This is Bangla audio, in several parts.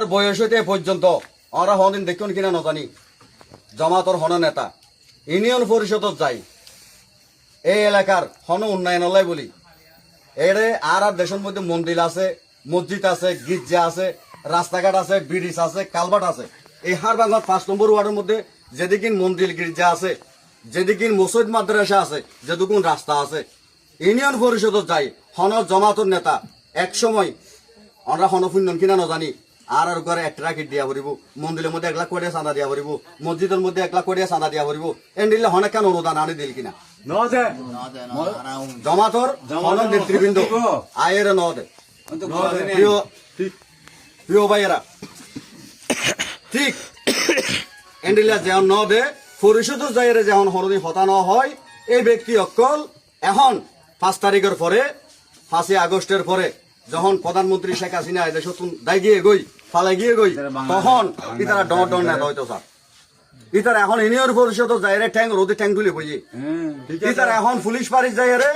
আর বয়স হইতে পর্যন্ত। আমরা হদিন দেখুন কিনা নজানি। জমাতর হন নেতা। ইউনিয়ন পরিষদত যাই। এই এলাকার হন উন্নয়ন হলাই বলি। এরে আর আর দেশের মধ্যে মন্দির আছে মসজিদ আছে গির্জা আছে রাস্তাঘাট আছে ব্রিজ আছে কালভার্ট আছে। এই হার বাংলার পাঁচ নম্বর ওয়ার্ডের মধ্যে যেদিকিন মন্দির গির্জা আছে, যেদিকিন মসজিদ মাদ্রাসা আছে, যেদিকিন রাস্তা আছে। ইউনিয়ন পরিষদত যাই হন জমাতর নেতা। এক সময় আমরা হনফুন্নন কিনা নজানি। আর আর ঘরে এক টাকা দিয়া পড়িব মন্দিরের মধ্যে এক লাখ কোটিয়া চাঁদা দিয়া পড়িব মসজিদের মধ্যে এক লাখ কোটিয়া চাঁদা দিয়া পড়িব এন দিলে হনে কেন অনুদান আনি দিল কিনা? জমাতর নেতৃবৃন্দ। আয়ের ন দে প্রিয় প্রিয় ভাইয়েরা ঠিক। এন্ডিলা যেমন ন দে পরিষদ যাইরে যেমন হরদি হতানো হয় এই ব্যক্তি অকল এখন পাঁচ তারিখের পরে পাঁচই আগস্টের পরে যখন প্রধানমন্ত্রী শেখ হাসিনা এদেশ দায় গিয়ে গই ফালে গিয়ে গই। তখন ইতারা ডর ডর নেতা হইতো স্যার। ইতারা এখন ইউনিয়ন পরিষদ যাইরে ট্যাং রোদে ট্যাং তুলে ইতারা এখন পুলিশ পারিস যাইরে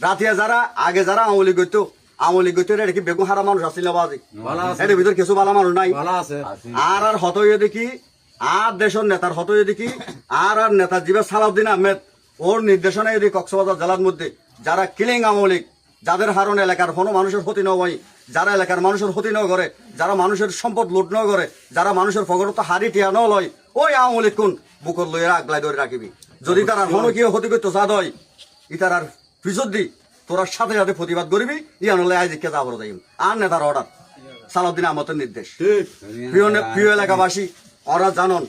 রাতিয়া যারা আগে যারা আমলি গইতো আমলি গইতো এটা কি বেগুন হারা মানুষ আসছিল না বাজি এর ভিতর কিছু ভালো মানুষ নাই। ভালো আছে। আর আর হতইয়ে দেখি আর দেশের নেতার হতইয়ে দেখি আর আর নেতা জিবে সালাউদ্দিন আহমেদ ওর নির্দেশনায় যদি কক্সবাজার জেলার মধ্যে যারা কিলিং আমলিক যাদের হারণ এলাকার কোনো মানুষের ক্ষতি ন হয় যারা এলাকার মানুষের ক্ষতি ন করে যারা মানুষের সম্পদ লুট ন করে যারা মানুষের ফগরত হারি টিয়া ন লয় ওই আমলিক কোন বুকর লইয়া আগলাই ধরে রাখিবি? যদি তারা কোনো কেউ ক্ষতি করতে চাঁদ হয় ইতার আর পিছত দি তোরা সাথে সাথে প্রতিবাদ করবি ইয়া নলে আজ কে যাব যাইম আর নেতার অর্ডার সালাউদ্দিন আহমদের নির্দেশ। ঠিক প্রিয় প্রিয় এলাকাবাসী ওরা জানন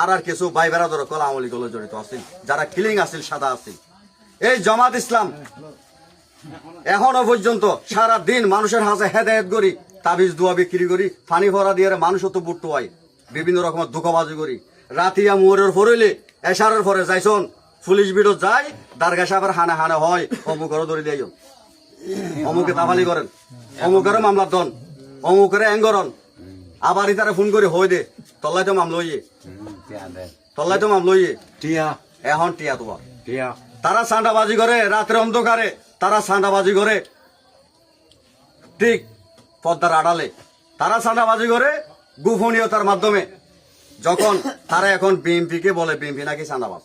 আর আর কিছু ভাই বেড়াদর কলা আমলি গলে জড়িত আছিল যারা কিলিং আছিল সাদা আছিল। এই জামাত ইসলাম এখনও পর্যন্ত সারা দিন মানুষের হাতে হেদায়ত করি তাবিজ দোয়া বিক্রি করি পানি ভরা দিয়ে মানুষ তো বুট্টু হয়। বিভিন্ন রকমের দুঃখবাজি করি। রাতিয়া মোড়ের ফরইলে এসারের পরে যাইছন পুলিশ বিরোধ যায় দারগা সাহেবের হানে হানে হয় অমুকেরও ধরে দিয়ে অমুকে তাফালি করেন অমুকের মামলা দন অমুকের এঙ্গরন আবার ইতারে ফোন করে হই দে তল্লাই তো মাম লইয়ে তল্লাই তো মাম লইয়ে টিয়া। এখন টিয়া তোমার। টিয়া। তারা সান্ডাবাজি করে, রাত্রে অন্ধকারে তারা সান্ডাবাজি করে। ঠিক পদ্মার আড়ালে তারা সান্ডাবাজি করে গোপনীয়তার মাধ্যমে, যখন তারা এখন বিএমপি কে বলে বিএমপি নাকি সান্ডাবাজ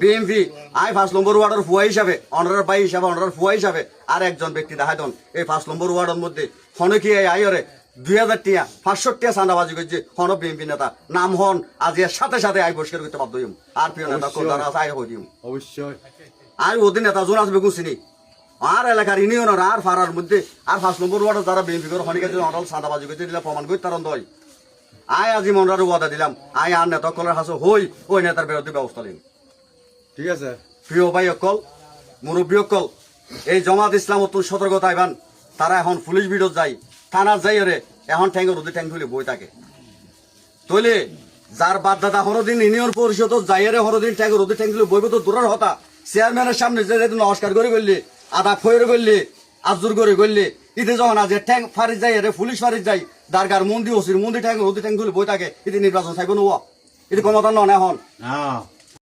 বিএমপি আই পাঁচ নম্বর ওয়ার্ডের ফুয়া হিসাবে অনারের বাই হিসাবে অনারের ফুয়া হিসাবে আর একজন ব্যক্তি দন। এই পাঁচ নম্বর ওয়ার্ডের মধ্যে হনকি আই আইরে দুই হাজার টিয়া পাঁচশো টিয়া চাঁদাবাজি করছে হন বিএমপি নেতা। নাম হন আজ এর সাথে সাথে আই বসকে করতে বাধ্য হইম। আর প্রিয় নেতা আছে আই হই দিম। অবশ্যই। আর ওদের নেতা জোন আসবে গুছিনি আর এলাকার ইউনিয়নের আর ফারার মধ্যে আর পাঁচ নম্বর ওয়ার্ডে যারা বিএনপি করে হনিকে অনল সাদাবাজি করতে দিলে প্রমাণ করি তার দই আয় আজি মনরার ওয়াদা দিলাম আয় আর নেতা কলের হাসো হই ওই নেতার বিরুদ্ধে ব্যবস্থা নিন ঠিক আছে। প্রিয় ভাই অকল মুরব্বী অকল এই জমাত ইসলাম অতুল সতর্কতা আইবান তারা এখন পুলিশ বিরোধ যায় থানার যাই রে, এখন ঠ্যাঙ্গের রোদে ঠ্যাং তুলে বই থাকে। তৈলে যার বাদ দাদা হরদিন ইউনিয়ন পরিষদ যাইরে হরদিন ঠ্যাঙ্গের রোদে ঠ্যাং তুলে বইব তো দূরের হতা। চেয়ারম্যানের সামনে যে নমস্কার করে করলে আদা ফয়ের করলে আজুর করে করলে ইতে যখন আজ ঠ্যাং ফারিজ যাই রে পুলিশ ফারিজ যাই দারগার মন্দির ওসির মন্দির ঠ্যাং রোদে ঠ্যাং তুলে বই থাকে, ইতি নির্বাচন চাইব নো ইতি ক্ষমতা নন এখন।